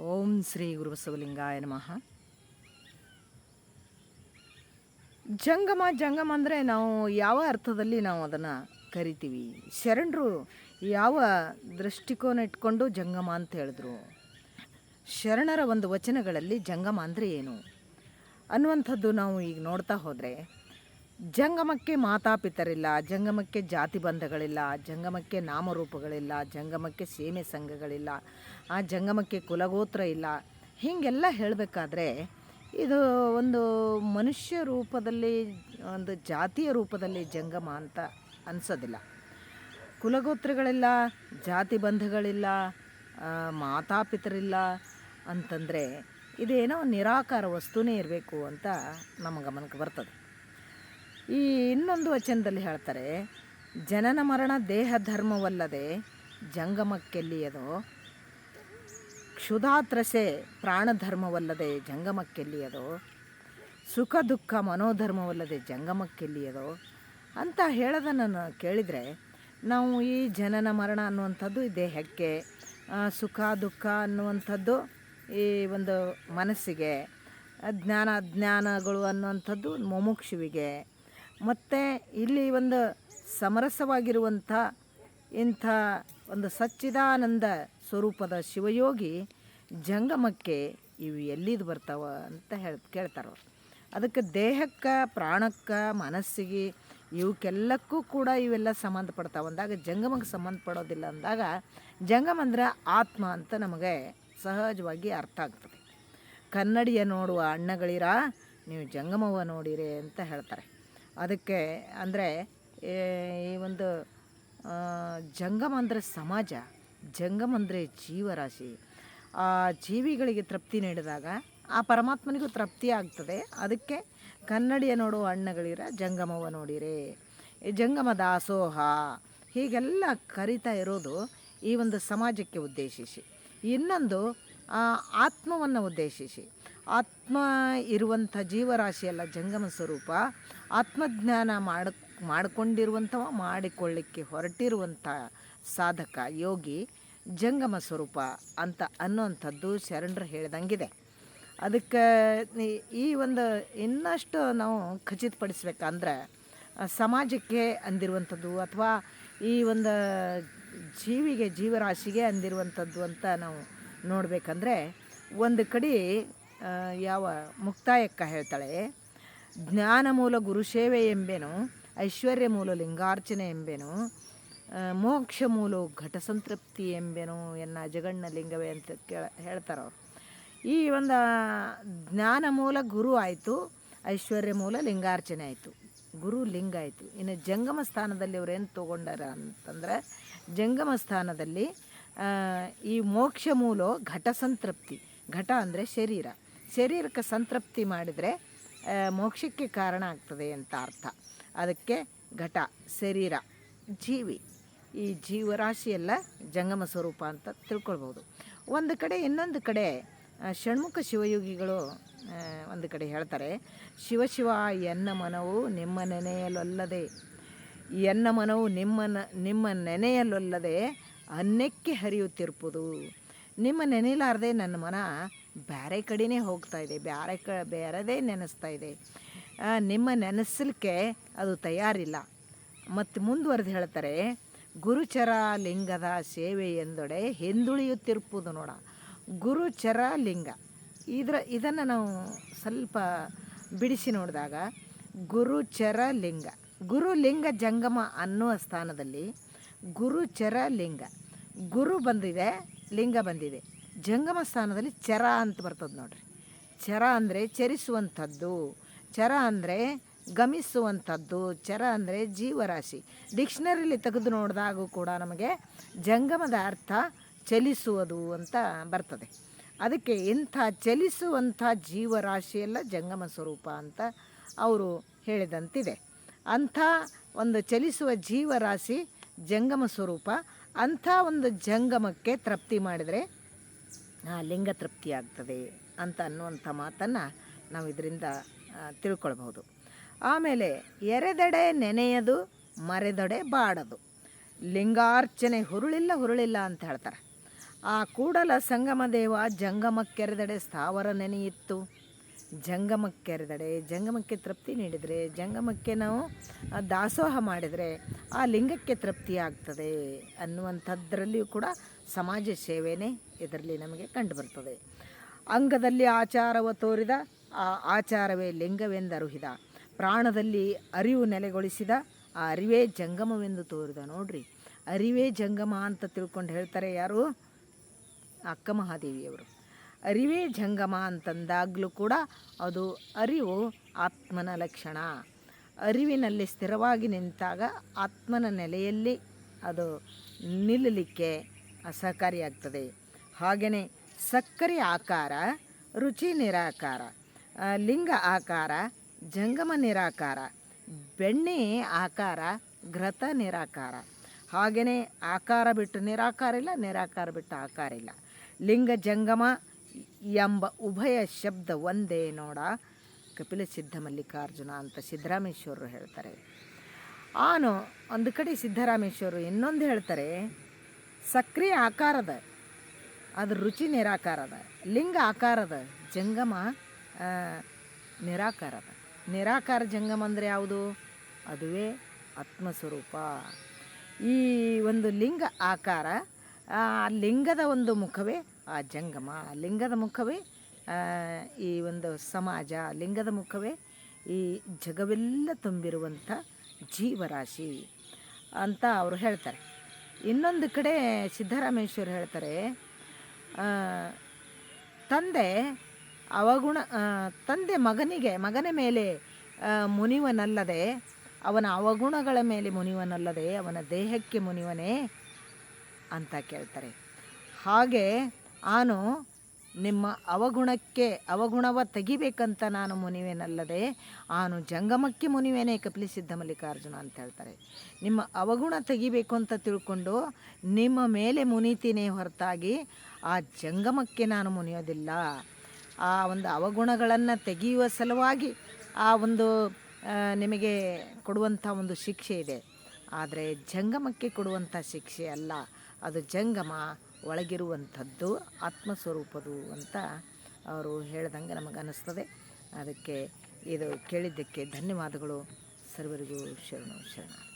ಓಂ ಶ್ರೀ ಗುರುಬಸವಲಿಂಗಾಯ ನಮಃ. ಜಂಗಮ ಜಂಗಮ ಅಂದರೆ ನಾವು ಯಾವ ಅರ್ಥದಲ್ಲಿ ನಾವು ಅದನ್ನು ಕರಿತೀವಿ? ಶರಣರು ಯಾವ ದೃಷ್ಟಿಕೋನ ಇಟ್ಕೊಂಡು ಜಂಗಮ ಅಂತ ಹೇಳಿದ್ರು? ಶರಣರ ಒಂದು ವಚನಗಳಲ್ಲಿ ಜಂಗಮ ಅಂದರೆ ಏನು? ಅನ್ನುವಂಥದ್ದು ನಾವು ಈಗ ನೋಡ್ತಾ ಹೋದರೆ ಜಂಗಮಕ್ಕೆ ಮಾತಾಪಿತರಿಲ್ಲ, ಜಂಗಮಕ್ಕೆ ಜಾತಿ ಬಂಧಗಳಿಲ್ಲ, ಜಂಗಮಕ್ಕೆ ನಾಮರೂಪಗಳಿಲ್ಲ, ಜಂಗಮಕ್ಕೆ ಸೇಮೆ ಸಂಘಗಳಿಲ್ಲ, ಆ ಜಂಗಮಕ್ಕೆ ಕುಲಗೋತ್ರ ಇಲ್ಲ. ಹೀಗೆಲ್ಲ ಹೇಳಬೇಕಾದ್ರೆ ಇದು ಒಂದು ಮನುಷ್ಯ ರೂಪದಲ್ಲಿ, ಒಂದು ಜಾತಿಯ ರೂಪದಲ್ಲಿ ಜಂಗಮ ಅಂತ ಅನಿಸೋದಿಲ್ಲ. ಕುಲಗೋತ್ರಗಳಿಲ್ಲ, ಜಾತಿ ಬಂಧಗಳಿಲ್ಲ ಮಾತಾಪಿತರಿಲ್ಲ ಅಂತಂದರೆ ಇದೇನೋ ನಿರಾಕಾರ ವಸ್ತುನೇ ಇರಬೇಕು ಅಂತ ನಮ್ಮ ಗಮನಕ್ಕೆ ಬರ್ತದೆ. ಈ ಇನ್ನೊಂದು ವಚನದಲ್ಲಿ ಹೇಳ್ತಾರೆ, ಜನನ ಮರಣ ದೇಹ ಧರ್ಮವಲ್ಲದೆ ಜಂಗಮಕ್ಕೆಲ್ಲಿಯದೋ? ಕ್ಷುಧಾತ್ರಸೆ ಪ್ರಾಣಧರ್ಮವಲ್ಲದೆ ಜಂಗಮಕ್ಕೆಲ್ಲಿಯದೋ? ಸುಖ ದುಃಖ ಮನೋಧರ್ಮವಲ್ಲದೆ ಜಂಗಮಕ್ಕೆಲ್ಲಿಯದೋ? ಅಂತ ಹೇಳೋದನ್ನು ಕೇಳಿದರೆ, ನಾವು ಈ ಜನನ ಮರಣ ಅನ್ನುವಂಥದ್ದು ಈ ದೇಹಕ್ಕೆ ಸುಖ ದುಃಖ ಅನ್ನುವಂಥದ್ದು ಈ ಒಂದು ಮನಸ್ಸಿಗೆ, ಜ್ಞಾನ ಅಜ್ಞಾನಗಳು ಅನ್ನುವಂಥದ್ದು ಮುಮುಕ್ಷುವಿಗೆ ಮತ್ತು ಇಲ್ಲಿ ಒಂದು ಸಮರಸವಾಗಿರುವಂಥ ಇಂಥ ಒಂದು ಸಚ್ಚಿದಾನಂದ ಸ್ವರೂಪದ ಶಿವಯೋಗಿ ಜಂಗಮಕ್ಕೆ ಇವು ಎಲ್ಲಿದು ಬರ್ತಾವ ಅಂತ ಹೇಳಿ ಕೇಳ್ತಾರೆ ಅವ್ರು. ಅದಕ್ಕೆ ದೇಹಕ್ಕೆ, ಪ್ರಾಣಕ್ಕೆ, ಮನಸ್ಸಿಗೆ ಇವಕ್ಕೆಲ್ಲಕ್ಕೂ ಕೂಡ ಇವೆಲ್ಲ ಸಂಬಂಧಪಡ್ತಾವೆ. ಅಂದಾಗ ಜಂಗಮಕ್ಕೆ ಸಂಬಂಧಪಡೋದಿಲ್ಲ ಅಂದಾಗ ಜಂಗಮ ಅಂದರೆ ಆತ್ಮ ಅಂತ ನಮಗೆ ಸಹಜವಾಗಿ ಅರ್ಥ ಆಗ್ತದೆ. ಕನ್ನಡಿಯ ನೋಡುವ ಅಣ್ಣಗಳಿರ, ನೀವು ಜಂಗಮವ ನೋಡಿರಿ ಅಂತ ಹೇಳ್ತಾರೆ. ಅದಕ್ಕೆ ಅಂದರೆ ಈ ಒಂದು ಜಂಗಮ ಅಂದರೆ ಸಮಾಜ ಜಂಗಮ ಅಂದರೆ ಜೀವರಾಶಿ, ಆ ಜೀವಿಗಳಿಗೆ ತೃಪ್ತಿ ನೀಡಿದಾಗ ಆ ಪರಮಾತ್ಮನಿಗೂ ತೃಪ್ತಿ ಆಗ್ತದೆ. ಅದಕ್ಕೆ ಕನ್ನಡಿಯ ನೋಡುವ ಅಣ್ಣಗಳಿರ ಜಂಗಮವ ನೋಡಿರಿ. ಜಂಗಮ ದಾಸೋಹ, ಹೀಗೆಲ್ಲ ಕರಿತಾ ಇರೋದು ಈ ಒಂದು ಸಮಾಜಕ್ಕೆ ಉದ್ದೇಶಿಸಿ. ಇನ್ನೊಂದು ಆತ್ಮವನ್ನು ಉದ್ದೇಶಿಸಿ. ಆತ್ಮ ಇರುವಂಥ ಜೀವರಾಶಿಯಲ್ಲ ಜಂಗಮ ಸ್ವರೂಪ. ಆತ್ಮಜ್ಞಾನ ಮಾಡ ಮಾಡಿಕೊಂಡಿರುವಂಥವ ಮಾಡಿಕೊಳ್ಳಿಕ್ಕೆ ಹೊರಟಿರುವಂಥ ಸಾಧಕ, ಯೋಗಿ ಜಂಗಮ ಸ್ವರೂಪ ಅಂತ ಅನ್ನುವಂಥದ್ದು ಶರಣರು ಹೇಳ್ದಂಗಿದೆ. ಅದಕ್ಕೆ ಈ- ಒಂದು ಇನ್ನಷ್ಟು ನಾವು ಖಚಿತಪಡಿಸ್ಬೇಕಂದ್ರೆ ಸಮಾಜಕ್ಕೆ ಅಂದಿರುವಂಥದ್ದು ಅಥವಾ ಈ ಒಂದು ಜೀವಿಗೆ, ಜೀವರಾಶಿಗೆ ಅಂದಿರುವಂಥದ್ದು ಅಂತ ನಾವು ನೋಡಬೇಕಂದ್ರೆ, ಒಂದು ಕಡೆ ಯಾವ ಮುಕ್ತಾಯಕ್ಕ ಹೇಳ್ತಾಳೆ, ಜ್ಞಾನ ಮೂಲ ಗುರುಸೇವೆ ಎಂಬೆನು, ಐಶ್ವರ್ಯ ಮೂಲ ಲಿಂಗಾರ್ಚನೆ ಎಂಬೆನು ಮೋಕ್ಷ ಮೂಲ ಘಟ ಸಂತೃಪ್ತಿ ಎಂಬೆನು ಎನ್ನ ಜಗಣ್ಣ ಲಿಂಗವೇ ಅಂತ ಕೇಳ, ಹೇಳ್ತಾರೆ. ಅವ್ರು ಈ ಒಂದು ಜ್ಞಾನ ಮೂಲ ಗುರು ಆಯಿತು, ಐಶ್ವರ್ಯ ಮೂಲ ಲಿಂಗಾರ್ಚನೆ ಆಯಿತು. ಗುರು ಲಿಂಗ ಆಯಿತು. ಇನ್ನು ಜಂಗಮ ಸ್ಥಾನದಲ್ಲಿ ಅವರೇನು ತೊಗೊಂಡಾರ ಅಂತಂದ್ರೆ, ಜಂಗಮ ಸ್ಥಾನದಲ್ಲಿ ಈ ಮೋಕ್ಷ ಮೂಲ ಘಟ ಸಂತೃಪ್ತಿ. ಘಟ ಅಂದರೆ ಶರೀರ. ಶರೀರಕ್ಕೆ ಸಂತೃಪ್ತಿ ಮಾಡಿದರೆ ಮೋಕ್ಷಕ್ಕೆ ಕಾರಣ ಆಗ್ತದೆ ಅಂತ ಅರ್ಥ. ಅದಕ್ಕೆ ಘಟ, ಶರೀರ, ಜೀವಿ. ಈ ಜೀವರಾಶಿಯೆಲ್ಲ ಜಂಗಮ ಸ್ವರೂಪ ಅಂತ ತಿಳ್ಕೊಳ್ಬೋದು. ಒಂದು ಕಡೆ, ಇನ್ನೊಂದು ಕಡೆ ಷಣ್ಮುಖ ಶಿವಯೋಗಿಗಳು ಒಂದು ಕಡೆ ಹೇಳ್ತಾರೆ ಶಿವಶಿವ ಶಿವ, ಎನ್ನ ಮನವು ನಿಮ್ಮ ನೆನೆಯಲೊಲ್ಲದೆ. ಎನ್ನ ಮನವು ನಿಮ್ಮ ನಿಮ್ಮ ನೆನೆಯಲೊಲ್ಲದೆ ಅನ್ನಕ್ಕೆ ಹರಿಯುತ್ತಿರ್ಬೋದು ನಿಮ್ಮ ನೆನೆಯಲಾರದೆ ನನ್ನ ಮನ ಬೇರೆ ಕಡೆನೇ ಹೋಗ್ತಾ ಇದೆ. ಬೇರೆ ಕ, ಬೇರೆದೇ ನೆನೆಸ್ತಾ ಇದೆ. ನಿಮ್ಮ ನೆನೆಸಲಿಕ್ಕೆ ಅದು ತಯಾರಿಲ್ಲ. ಮತ್ತು ಮುಂದುವರೆದು ಹೇಳ್ತಾರೆ ಗುರುಚರ ಲಿಂಗದ ಸೇವೆ ಎಂದೊಡೆ ಹಿಂದುಳಿಯುತ್ತಿರ್ಪುದು ನೋಡ. ಗುರುಚರ ಲಿಂಗ ಇದರ, ಇದನ್ನು ನಾವು ಸ್ವಲ್ಪ ಬಿಡಿಸಿ ನೋಡಿದಾಗ ಗುರುಚರ ಲಿಂಗ ಗುರು ಲಿಂಗ ಜಂಗಮ ಅನ್ನುವ ಸ್ಥಾನದಲ್ಲಿ ಗುರುಚರ ಲಿಂಗ ಗುರು ಬಂದಿದೆ, ಲಿಂಗ ಬಂದಿದೆ. ಜಂಗಮ ಸ್ಥಾನದಲ್ಲಿ ಚರ ಅಂತ ಬರ್ತದೆ ನೋಡ್ರಿ. ಚರ ಅಂದರೆ ಚರಿಸುವಂಥದ್ದು, ಚರ ಅಂದರೆ ಗಮಿಸುವಂಥದ್ದು, ಚರ ಅಂದರೆ ಜೀವರಾಶಿ. ಡಿಕ್ಷನರಿಲಿ ತೆಗೆದು ನೋಡಿದಾಗೂ ಕೂಡ ನಮಗೆ ಜಂಗಮದ ಅರ್ಥ ಚಲಿಸುವುದು ಅಂತ ಬರ್ತದೆ. ಅದಕ್ಕೆ ಇಂಥ ಚಲಿಸುವಂಥ ಜೀವರಾಶಿಯೆಲ್ಲ ಜಂಗಮ ಸ್ವರೂಪ ಅಂತ ಅವರು ಹೇಳಿದಂತಿದೆ. ಅಂಥ ಒಂದು ಚಲಿಸುವ ಜೀವರಾಶಿ ಜಂಗಮ ಸ್ವರೂಪ, ಅಂಥ ಒಂದು ಜಂಗಮಕ್ಕೆ ತೃಪ್ತಿ ಮಾಡಿದರೆ ಲಿಂಗ ತೃಪ್ತಿ ಆಗ್ತದೆ ಅಂತ ಅನ್ನುವಂಥ ಮಾತನ್ನು ನಾವು ಇದರಿಂದ ತಿಳ್ಕೊಳ್ಬಹುದು. ಆಮೇಲೆ ಎರೆದೆಡೆ ನೆನೆಯದು, ಮರೆದೊಡೆ ಬಾಡದು. ಲಿಂಗಾರ್ಚನೆ ಹುರುಳಿಲ್ಲ ಹುರುಳಿಲ್ಲ ಅಂತ ಹೇಳ್ತಾರೆ. ಆ ಕೂಡಲ ಸಂಗಮ ದೇವ ಜಂಗಮಕ್ಕೆರೆದಡೆ ಸ್ಥಾವರ ನೆನೆಯಿತ್ತು. ಜಂಗಮಕ್ಕೆರೆದಡೆ, ಜಂಗಮಕ್ಕೆ ತೃಪ್ತಿ ನೀಡಿದರೆ, ಜಂಗಮಕ್ಕೆ ನಾವು ದಾಸೋಹ ಮಾಡಿದರೆ ಆ ಲಿಂಗಕ್ಕೆ ತೃಪ್ತಿ ಆಗ್ತದೆ ಅನ್ನುವಂಥದ್ರಲ್ಲಿಯೂ ಕೂಡ ಸಮಾಜ ಸೇವೆಯೇ ಇದರಲ್ಲಿ ನಮಗೆ ಕಂಡುಬರ್ತದೆ. ಅಂಗದಲ್ಲಿ ಆಚಾರವ ತೋರಿದ, ಆ ಆಚಾರವೇ ಲಿಂಗವೆಂದರುಹಿದ. ಪ್ರಾಣದಲ್ಲಿ ಅರಿವು ನೆಲೆಗೊಳಿಸಿದ, ಆ ಅರಿವೇ ಜಂಗಮವೆಂದು ತೋರಿದ ನೋಡ್ರಿ. ಅರಿವೇ ಜಂಗಮ ಅಂತ ತಿಳ್ಕೊಂಡು ಹೇಳ್ತಾರೆ ಯಾರು? ಅಕ್ಕ ಮಹಾದೇವಿಯವರು. ಅರಿವೇ ಜಂಗಮ ಅಂತಂದಾಗಲೂ ಕೂಡ ಅದು ಅರಿವು ಆತ್ಮನ ಲಕ್ಷಣ. ಅರಿವಿನಲ್ಲಿ ಸ್ಥಿರವಾಗಿ ನಿಂತಾಗ ಆತ್ಮನ ನೆಲೆಯಲ್ಲಿ ಅದು ನಿಲ್ಲಲಿಕ್ಕೆ ಸಹಕಾರಿಯಾಗ್ತದೆ ಹಾಗೆಯೇ ಸಕ್ಕರೆ ಆಕಾರ, ರುಚಿ ನಿರಾಕಾರ ಲಿಂಗ ಆಕಾರ, ಜಂಗಮ ನಿರಾಕಾರ, ಬೆಣ್ಣೆ ಆಕಾರ ಘೃತ ನಿರಾಕಾರ. ಹಾಗೆಯೇ ಆಕಾರ ಬಿಟ್ಟು ನಿರಾಕಾರ ಇಲ್ಲ, ನಿರಾಕಾರ ಬಿಟ್ಟು ಆಕಾರ ಇಲ್ಲ. ಲಿಂಗ ಜಂಗಮ ಎಂಬ ಉಭಯ ಶಬ್ದ ಒಂದೇ ನೋಡ, ಕಪಿಲ ಸಿದ್ಧ ಮಲ್ಲಿಕಾರ್ಜುನ ಅಂತ ಸಿದ್ದರಾಮೇಶ್ವರರು ಹೇಳ್ತಾರೆ. ಆನು, ಒಂದು ಕಡೆ ಸಿದ್ದರಾಮೇಶ್ವರರು ಇನ್ನೊಂದು ಹೇಳ್ತಾರೆ ಸಕ್ರಿಯ ಆಕಾರದ ಅದ್ರ ರುಚಿ ನಿರಾಕಾರದ, ಲಿಂಗ ಆಕಾರದ, ಜಂಗಮ ನಿರಾಕಾರದ. ನಿರಾಕಾರ ಜಂಗಮ ಅಂದರೆ ಯಾವುದು? ಅದುವೇ ಆತ್ಮಸ್ವರೂಪ. ಈ ಒಂದು ಲಿಂಗ ಆಕಾರ, ಆ, ಲಿಂಗದ ಒಂದು ಮುಖವೇ ಆ ಜಂಗಮ. ಲಿಂಗದ ಮುಖವೇ ಈ ಒಂದು ಸಮಾಜ. ಲಿಂಗದ ಮುಖವೇ ಈ ಜಗವೆಲ್ಲ ತುಂಬಿರುವಂಥ ಜೀವರಾಶಿ ಅಂತ ಅವರು ಹೇಳ್ತಾರೆ. ಇನ್ನೊಂದು ಕಡೆ ಸಿದ್ದರಾಮೇಶ್ವರ ಹೇಳ್ತಾರೆ ತಂದೆ ಅವಗುಣ ತಂದೆ ಮಗನಿಗೆ, ಮಗನ ಮೇಲೆ ಮುನಿವನಲ್ಲದೆ, ಅವನ ಅವಗುಣಗಳ ಮೇಲೆ ಮುನಿವನಲ್ಲದೆ, ಅವನ ದೇಹಕ್ಕೆ ಮುನಿವನೇ ಅಂತ ಕೇಳ್ತಾರೆ. ಹಾಗೆ ನಾನು ನಿಮ್ಮ ಅವಗುಣಕ್ಕೆ ಅವಗುಣವ ತೆಗಿಬೇಕಂತ ನಾನು ಮುನಿವೇನಲ್ಲದೆ ಆನು ಜಂಗಮಕ್ಕೆ ಮುನಿವೇನೇ ಕಪಿಲಿಸಿದ್ದ ಮಲ್ಲಿಕಾರ್ಜುನ ಅಂತ ಹೇಳ್ತಾರೆ. ನಿಮ್ಮ ಅವಗುಣ ತೆಗಿಬೇಕು ಅಂತ ತಿಳ್ಕೊಂಡು ನಿಮ್ಮ ಮೇಲೆ ಮುನಿತೀನಿ ಹೊರತಾಗಿ ಆ ಜಂಗಮಕ್ಕೆ ನಾನು ಮುನಿಯೋದಿಲ್ಲ. ಆ ಒಂದು ಅವಗುಣಗಳನ್ನು ತೆಗೆಯುವ ಸಲುವಾಗಿ ಆ ಒಂದು ನಿಮಗೆ ಕೊಡುವಂಥ ಒಂದು ಶಿಕ್ಷೆ ಇದೆ. ಆದರೆ ಜಂಗಮಕ್ಕೆ ಕೊಡುವಂಥ ಶಿಕ್ಷೆ ಅಲ್ಲ. ಅದು ಜಂಗಮ. ಒಳಗಿರುವಂಥದ್ದು ಆತ್ಮಸ್ವರೂಪದು ಅಂತ ಅವರು ಹೇಳ್ದಂಗೆ ನಮಗೆ ಅನ್ನಿಸ್ತದೆ. ಅದಕ್ಕೆ ಇದು ಕೇಳಿದ್ದಕ್ಕೆ ಧನ್ಯವಾದಗಳು. ಸರ್ವರಿಗೂ ಶರಣು ಶರಣ